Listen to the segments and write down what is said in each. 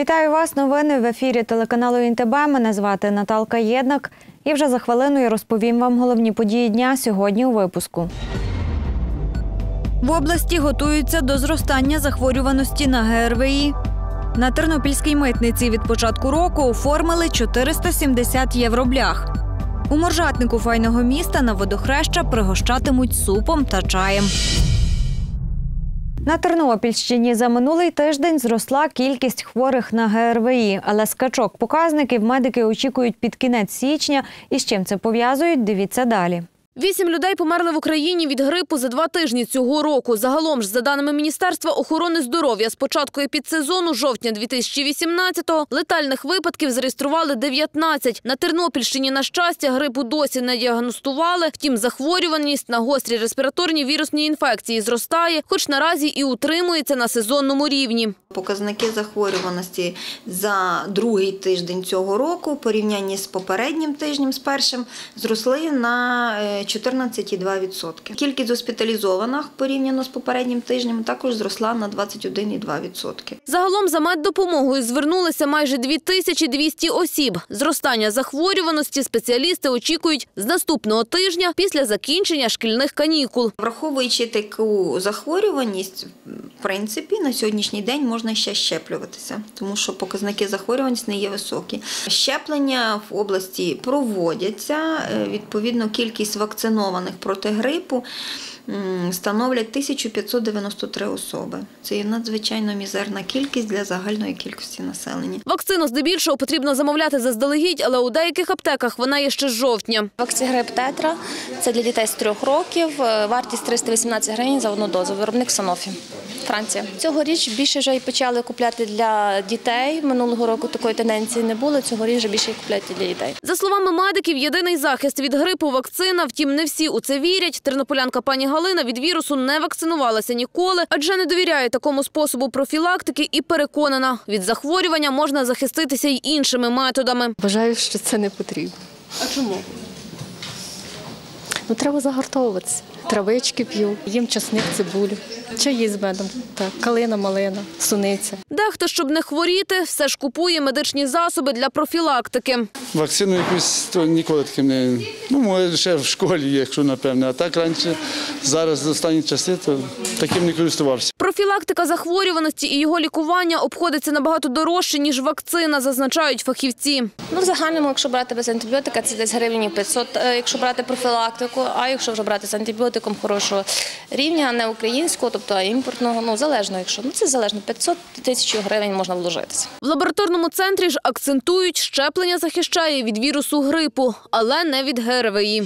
Вітаю вас. Новини в ефірі телеканалу ІНТБ. Мене звати Наталка Єднак. І вже за хвилину я розповім вам головні події дня сьогодні у випуску. В області готуються до зростання захворюваності на ГРВІ. На Тернопільській митниці від початку року оформили 470 євроблях. У моржатнику файного міста на водохреща пригощатимуть супом та чаєм. На Тернопільщині за минулий тиждень зросла кількість хворих на ГРВІ, але скачок показників медики очікують під кінець січня. І з чим це пов'язують, дивіться далі. Вісім людей померли в Україні від грипу за два тижні цього року. Загалом ж, за даними Міністерства охорони здоров'я, з початку епідсезону жовтня 2018-го летальних випадків зареєстрували 19. На Тернопільщині, на щастя, грипу досі не діагностували. Втім, захворюваність на гострі респіраторні вірусні інфекції зростає, хоч наразі і утримується на сезонному рівні. Показники захворюваності за другий тиждень цього року, порівнянні з попереднім тижнем, з першим, зросли на е, 14,2%. Кількість госпіталізованих порівняно з попереднім тижнем також зросла на 21,2%. Загалом за меддопомогою звернулися майже 2200 осіб. Зростання захворюваності спеціалісти очікують з наступного тижня після закінчення шкільних канікул. Враховуючи таку захворюваність, в принципі, на сьогоднішній день можна ще щеплюватися, тому що показники захворюваності не є високі. Щеплення в області проводяться. Е, Відповідно, кількість вакцинованих проти грипу становлять 1593 особи. Це є надзвичайно мізерна кількість для загальної кількості населення. Вакцину здебільшого потрібно замовляти заздалегідь, але у деяких аптеках вона є ще з жовтня. Вакцигрип Тетра це для дітей з трьох років. Е, Вартість 318 гривень за одну дозу. Виробник Санофі. Франція. Цьогоріч більше вже і почали купляти для дітей. Минулого року такої тенденції не було. Цьогоріч вже більше і купляють для дітей. За словами медиків, єдиний захист від грипу – вакцина. Втім, не всі у це вірять. Тернополянка пані Галина від вірусу не вакцинувалася ніколи, адже не довіряє такому способу профілактики і переконана, від захворювання можна захиститися й іншими методами. Вважаю, що це не потрібно. А чому? Ну треба загартовуватися. Травички п'ю, їм часник, цибулю, чаї з медом, так, калина, малина, суниця. Дехто, щоб не хворіти, все ж купує медичні засоби для профілактики. Вакцину якусь то ніколи таким не. Ну, може, ще в школі, якщо напевне. А так раніше, зараз останні часи, то таким не користувався. Профілактика захворюваності і його лікування обходиться набагато дорожче, ніж вакцина, зазначають фахівці. Ну, в загальному, якщо брати без антибіотика, це десь гривень 500, е, якщо брати профілактику, а якщо вже брати з антибіотиком хорошого рівня, а не українського, тобто а імпортного, ну залежно, якщо ну це залежно 500 тисяч гривень можна вложитися. В лабораторному центрі ж акцентують, щеплення захищає від вірусу грипу, але не від ГРВІ.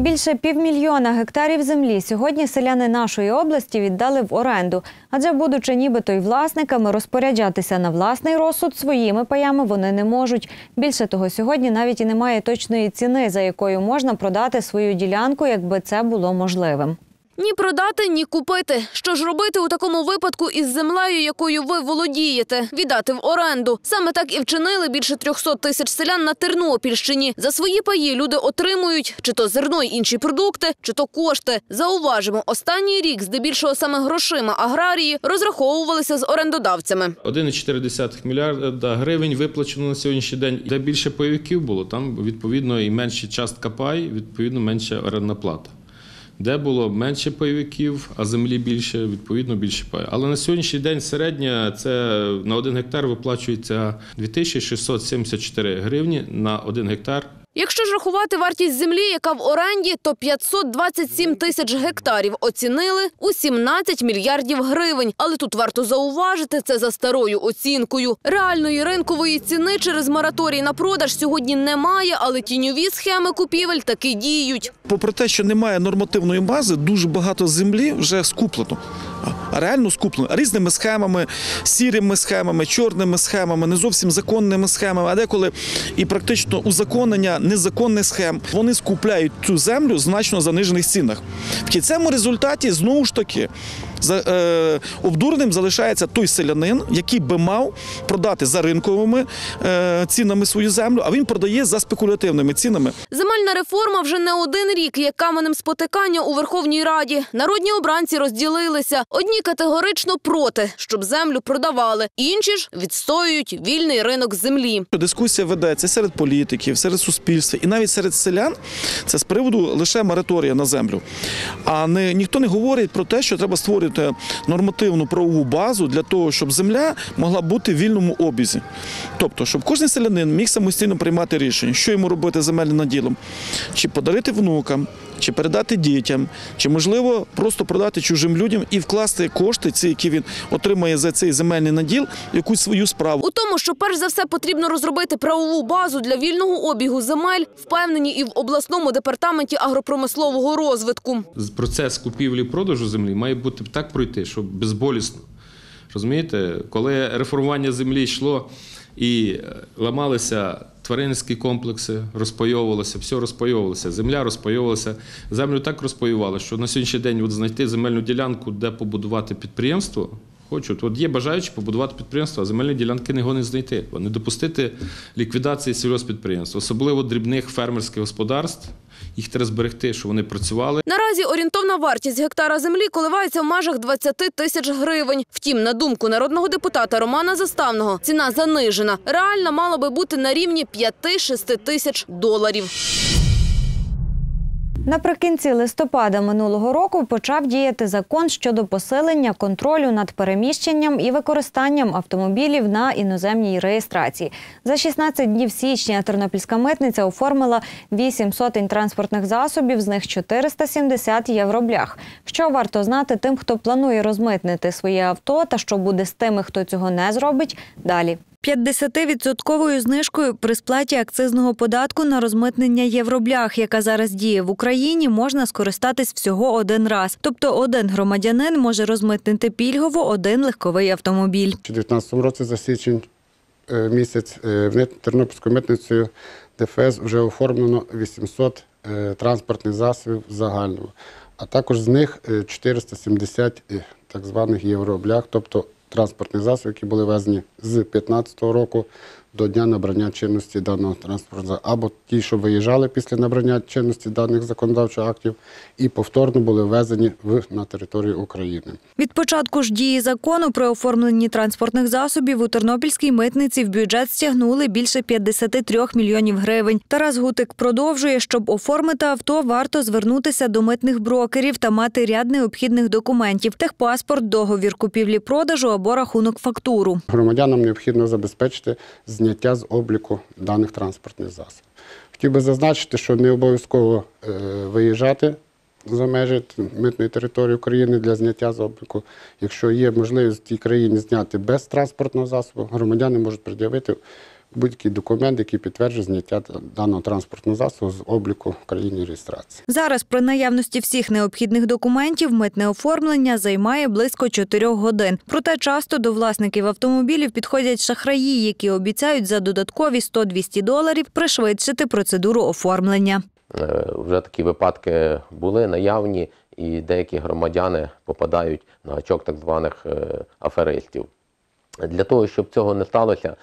Більше півмільйона гектарів землі сьогодні селяни нашої області віддали в оренду. Адже, будучи нібито й власниками, розпоряджатися на власний розсуд своїми паями вони не можуть. Більше того, сьогодні навіть і немає точної ціни, за якою можна продати свою ділянку, якби це було можливим. Ні продати, ні купити. Що ж робити у такому випадку із землею, якою ви володієте? Віддати в оренду. Саме так і вчинили більше 300 тисяч селян на Тернопільщині. За свої паї люди отримують чи то зерно й інші продукти, чи то кошти. Зауважимо, останній рік здебільшого саме грошима аграрії розраховувалися з орендодавцями. 1,4 мільярда гривень виплачено на сьогоднішній день. Де більше пайовиків було, там відповідно і менша частка пай, відповідно менша орендна плата. Де було менше пайовиків, а землі більше, відповідно більше пай. Але на сьогоднішній день середня це на один гектар виплачується 2674 гривні на один гектар. Якщо ж рахувати вартість землі, яка в оренді, то 527 тисяч гектарів оцінили у 17 мільярдів гривень. Але тут варто зауважити, це за старою оцінкою. Реальної ринкової ціни через мораторій на продаж сьогодні немає, але тіньові схеми купівель таки діють. попри те, що немає нормативної бази, дуже багато землі вже скуплено. Реально скуплено різними схемами, сірими схемами, чорними схемами, не зовсім законними схемами, а деколи і практично узаконення незаконних схем. Вони скупляють цю землю значно занижених цінах. В кінцевому результаті знову ж таки обдуреним залишається той селянин, який би мав продати за ринковими е, цінами свою землю, а він продає за спекулятивними цінами. Земельна реформа вже не один рік є каменем спотикання у Верховній Раді. Народні обранці розділилися. Одні категорично проти, щоб землю продавали, інші ж відстоюють вільний ринок землі. Дискусія ведеться серед політиків, серед суспільства і навіть серед селян. Це з приводу лише мораторія на землю. А не ніхто не говорить про те, що треба створити нормативну правову базу для того, щоб земля могла бути в вільному обізі. Тобто, щоб кожен селянин міг самостійно приймати рішення, що йому робити земельним наділом, чи подарити внукам, чи передати дітям, чи можливо просто продати чужим людям і вкласти кошти, ці, які він отримає за цей земельний наділ, якусь свою справу. У тому, що перш за все потрібно розробити правову базу для вільного обігу земель, впевнені і в обласному департаменті агропромислового розвитку. Процес купівлі-продажу землі має бути так пройти, щоб безболісно. Розумієте, коли реформування землі йшло і е, ламалися тваринські комплекси, розпайовувалося, все розпайовувалося, земля розпайовувалася. Землю так розпаювали, що на сьогоднішній день от знайти земельну ділянку, де побудувати підприємство. Хочуть, от є бажаючі побудувати підприємство, а земельні ділянки не не знайти. Не допустити ліквідації сільгоспідприємств, особливо дрібних фермерських господарств. Їх треба зберегти, щоб вони працювали. Наразі орієнтовна вартість гектара землі коливається в межах 20 тисяч гривень. Втім, на думку народного депутата Романа Заставного, ціна занижена. Реальна мала би бути на рівні 5-6 тисяч доларів. Наприкінці листопада минулого року почав діяти закон щодо посилення контролю над переміщенням і використанням автомобілів на іноземній реєстрації. За 16 днів січня Тернопільська митниця оформила 8 сотень транспортних засобів, з них 470 євроблях. Що варто знати тим, хто планує розмитнити своє авто, та що буде з тими, хто цього не зробить, далі. 50-відсотковою знижкою при сплаті акцизного податку на розмитнення євроблях, яка зараз діє в Україні, можна скористатись всього один раз. Тобто один громадянин може розмитнити пільгово один легковий автомобіль. У 2019 році за січень е, місяць е, в Мит- Тернопільською митницею ДФС вже оформлено 800 е, транспортних засобів загального, а також з них е, 470 е, так званих євроблях, тобто транспортних засобів, які були везені з 2015 року до дня набрання чинності даного транспортного засобу, або ті, що виїжджали після набрання чинності даних законодавчих актів, і повторно були ввезені в, на територію України. Від початку ж дії закону про оформлення транспортних засобів у Тернопільській митниці в бюджет стягнули більше 53 мільйонів гривень. Тарас Гутик продовжує, щоб оформити авто, варто звернутися до митних брокерів та мати ряд необхідних документів: техпаспорт, договір купівлі-продажу або рахунок фактуру. Громадянам необхідно забезпечити зняття з обліку даних транспортних засобів. Хотів би зазначити, що не обов'язково е, виїжджати за межі митної території України для зняття з обліку. Якщо є можливість в тій країні зняти без транспортного засобу, громадяни можуть пред'явити будь-який документ, який підтверджує зняття даного транспортного засобу з обліку в країні реєстрації. Зараз при наявності всіх необхідних документів митне оформлення займає близько 4 годин. Проте часто до власників автомобілів підходять шахраї, які обіцяють за додаткові 100-200 доларів пришвидшити процедуру оформлення. Е, Вже такі випадки були наявні, і деякі громадяни попадають на гачок так званих е, аферистів. Для того, щоб цього не сталося,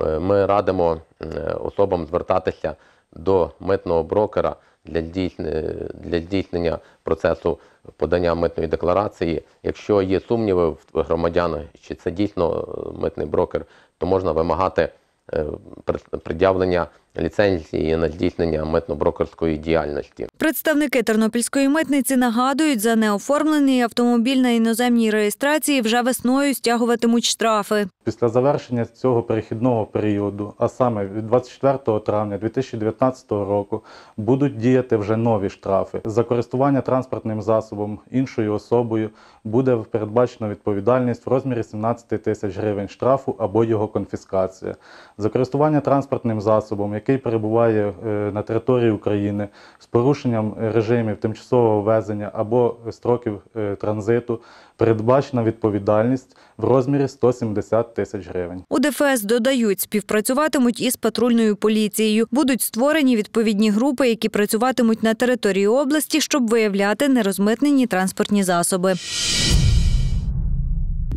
ми радимо е, особам звертатися до митного брокера для здійснення, процесу подання митної декларації. Якщо є сумніви в громадян, чи це дійсно е, митний брокер, то можна вимагати е, пред- пред'явлення ліцензії на здійснення митно-брокерської діяльності. Представники Тернопільської митниці нагадують, за неоформлений автомобіль на іноземній реєстрації вже весною стягуватимуть штрафи. Після завершення цього перехідного періоду, а саме від 24 травня 2019 року, будуть діяти вже нові штрафи. За користування транспортним засобом іншою особою буде передбачено відповідальність в розмірі 17 тисяч гривень штрафу або його конфіскація. За користування транспортним засобом, який перебуває е, на території України з порушенням режимів тимчасового ввезення або строків е, транзиту, передбачена відповідальність в розмірі 170 тисяч гривень. У ДФС додають, співпрацюватимуть із патрульною поліцією. Будуть створені відповідні групи, які працюватимуть на території області, щоб виявляти нерозмитнені транспортні засоби.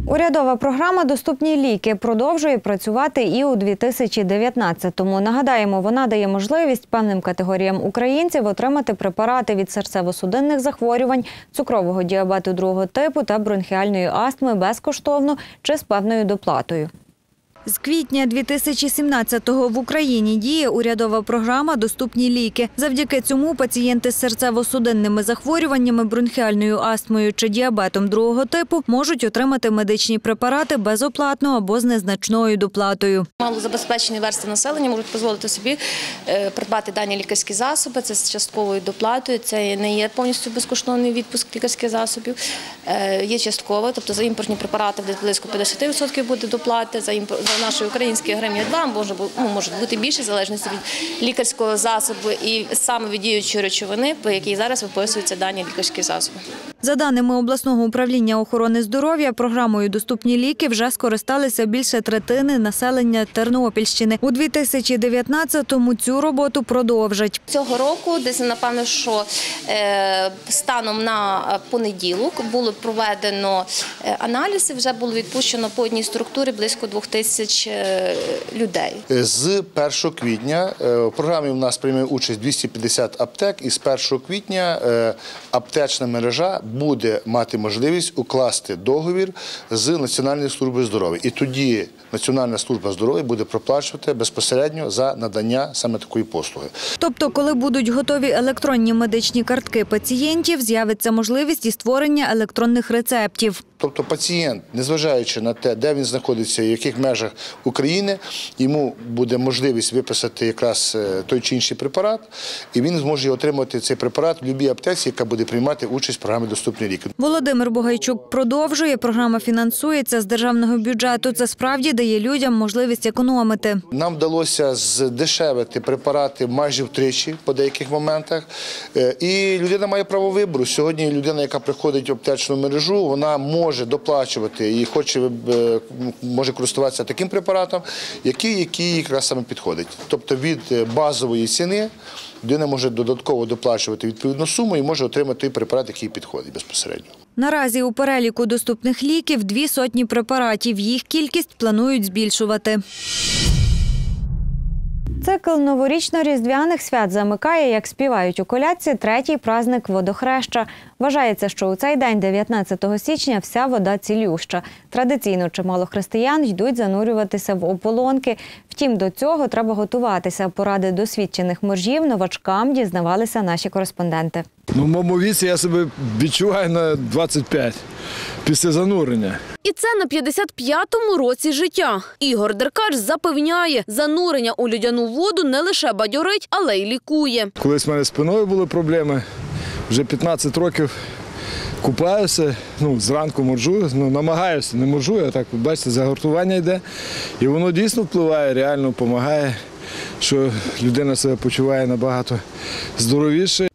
Урядова програма Доступні ліки продовжує працювати і у 2019-му. Нагадаємо, вона дає можливість певним категоріям українців отримати препарати від серцево-судинних захворювань, цукрового діабету другого типу та бронхіальної астми безкоштовно чи з певною доплатою. З квітня 2017-го в Україні діє урядова програма Доступні ліки. Завдяки цьому пацієнти з серцево-судинними захворюваннями, бронхіальною астмою чи діабетом другого типу можуть отримати медичні препарати безоплатно або з незначною доплатою. Малозабезпечені верстви населення можуть дозволити собі е, придбати дані лікарські засоби. Це з частковою доплатою. Це не є повністю безкоштовний відпуск лікарських засобів. Е, Є частково, тобто за імпортні препарати близько 50% буде доплати. За імпор- за української українські гривні 2, може ну, може бути більше в залежності від лікарського засобу і саме від діючої речовини, по якій зараз виписуються дані лікарські засоби. За даними обласного управління охорони здоров'я, програмою Доступні ліки вже скористалися більше третини населення Тернопільщини. У 2019-му цю роботу продовжать. Цього року, десь напевно, що е, станом на понеділок було проведено е, аналізи, вже було відпущено по одній структурі близько двох тисяч е, людей. З 1 квітня в програмі у нас прийме участь 250 аптек, і з 1 квітня аптечна мережа буде мати можливість укласти договір з Національною службою здоров'я. І тоді Національна служба здоров'я буде проплачувати безпосередньо за надання саме такої послуги. Тобто, коли будуть готові електронні медичні картки пацієнтів, з'явиться можливість і створення електронних рецептів. Тобто пацієнт, незважаючи на те, де він знаходиться і в яких межах України, йому буде можливість виписати якраз е, той чи інший препарат, і він зможе отримати цей препарат в будь-якій аптеці, яка буде приймати участь в програмі Доступні ліки. Володимир Бугайчук продовжує. Програма фінансується з державного бюджету. Це справді дає людям можливість економити. Нам вдалося здешевити препарати майже втричі по деяких моментах. Е, І людина має право вибору. Сьогодні людина, яка приходить в аптечну мережу, вона може доплачувати і хоче е, може користуватися таким препаратом, який, який якраз саме підходить. Тобто від е, базової ціни людина може додатково доплачувати відповідну суму і може отримати препарат, який підходить безпосередньо. Наразі у переліку доступних ліків дві сотні препаратів. Їх кількість планують збільшувати. Цикл новорічно-різдвяних свят замикає, як співають у колядці, третій праздник водохреща. Вважається, що у цей день, 19 січня, вся вода цілюща. Традиційно чимало християн йдуть занурюватися в ополонки. Втім, до цього треба готуватися. Поради досвідчених моржів новачкам дізнавалися наші кореспонденти. Ну, в моєму віці я себе відчуваю на 25 після занурення. І це на 55-му році життя. Ігор Деркач запевняє, занурення у людяну воду не лише бадьорить, але й лікує. Колись в мене спиною були проблеми. Вже 15 років купаюся, ну, зранку моржу, ну, намагаюся, не моржу, а так, бачите, загортування йде. І воно дійсно впливає, реально допомагає, що людина себе почуває набагато здоровіше.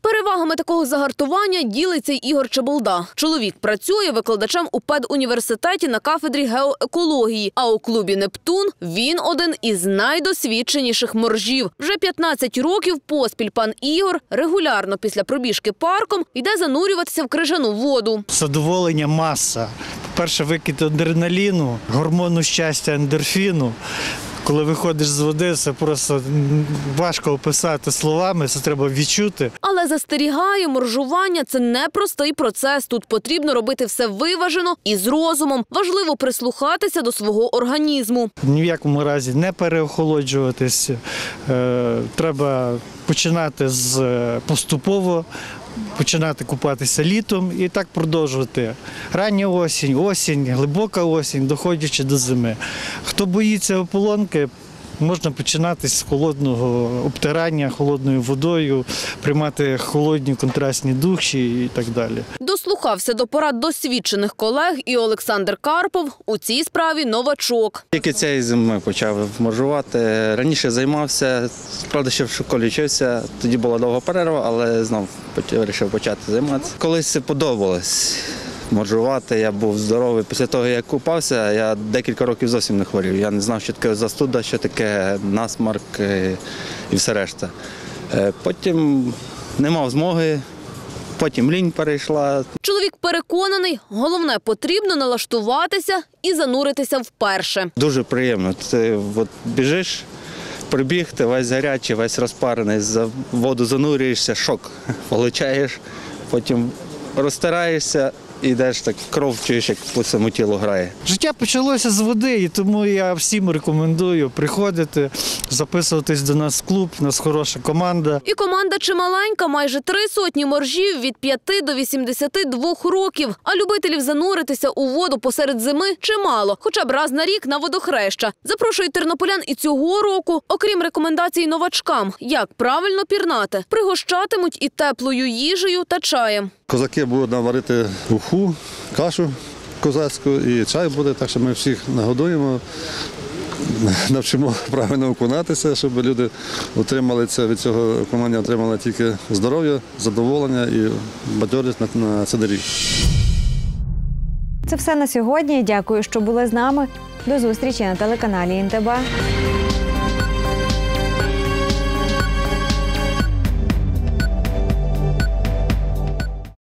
Перевагами такого загартування ділиться Ігор Чеболда. Чоловік працює викладачем у педуніверситеті на кафедрі геоекології. А у клубі Нептун він один із найдосвідченіших моржів. Вже 15 років поспіль пан Ігор регулярно після пробіжки парком йде занурюватися в крижану воду. Задоволення маса. По-перше, викид адреналіну, гормону щастя, ендорфіну. Коли виходиш з води, це просто важко описати словами, це треба відчути. Але застерігає, моржування – це непростий процес. Тут потрібно робити все виважено і з розумом. Важливо прислухатися до свого організму. Ні в якому разі не переохолоджуватись. Е, треба починати з е, поступово. Починати купатися літом і так продовжувати. Рання осінь, осінь, глибока осінь, доходячи до зими. Хто боїться ополонки, можна починати з холодного обтирання холодною водою, приймати холодні контрастні душі і так далі. Дослухався до порад досвідчених колег і Олександр Карпов у цій справі новачок. Тільки цієї зими почав моржувати. Раніше займався, правда, ще в школі вчився. Тоді була довга перерва, але знов вирішив почати займатися. Колись подобалось. Моржувати, я був здоровий. Після того, як купався, я декілька років зовсім не хворів. Я не знав, що таке застуда, що таке насмарк е, і все решта. Е, Потім не мав змоги, Потім лінь перейшла. Чоловік переконаний, головне потрібно налаштуватися і зануритися вперше. Дуже приємно. Ти от біжиш, прибіг, ти весь гарячий, весь розпарений, за воду занурюєшся, шок получаєш, потім розтираєшся і йдеш так, кров чуєш, як по всьому тілу грає. Життя почалося з води, і тому я всім рекомендую приходити, записуватись до нас в клуб. У нас хороша команда. І команда чималенька, майже три сотні моржів від 5 до 82 років. А любителів зануритися у воду посеред зими чимало, хоча б раз на рік на водохреща. Запрошують тернополян і цього року, окрім рекомендацій новачкам, як правильно пірнати, пригощатимуть і теплою їжею та чаєм. Козаки будуть нам варити уху, кашу козацьку і чай буде, так що ми всіх нагодуємо, навчимо правильно окунатися, щоб люди отримали це від цього виконання, отримали тільки здоров'я, задоволення і бадьорість на, на цей рік. Це все на сьогодні. Дякую, що були з нами. До зустрічі на телеканалі ІНТБ.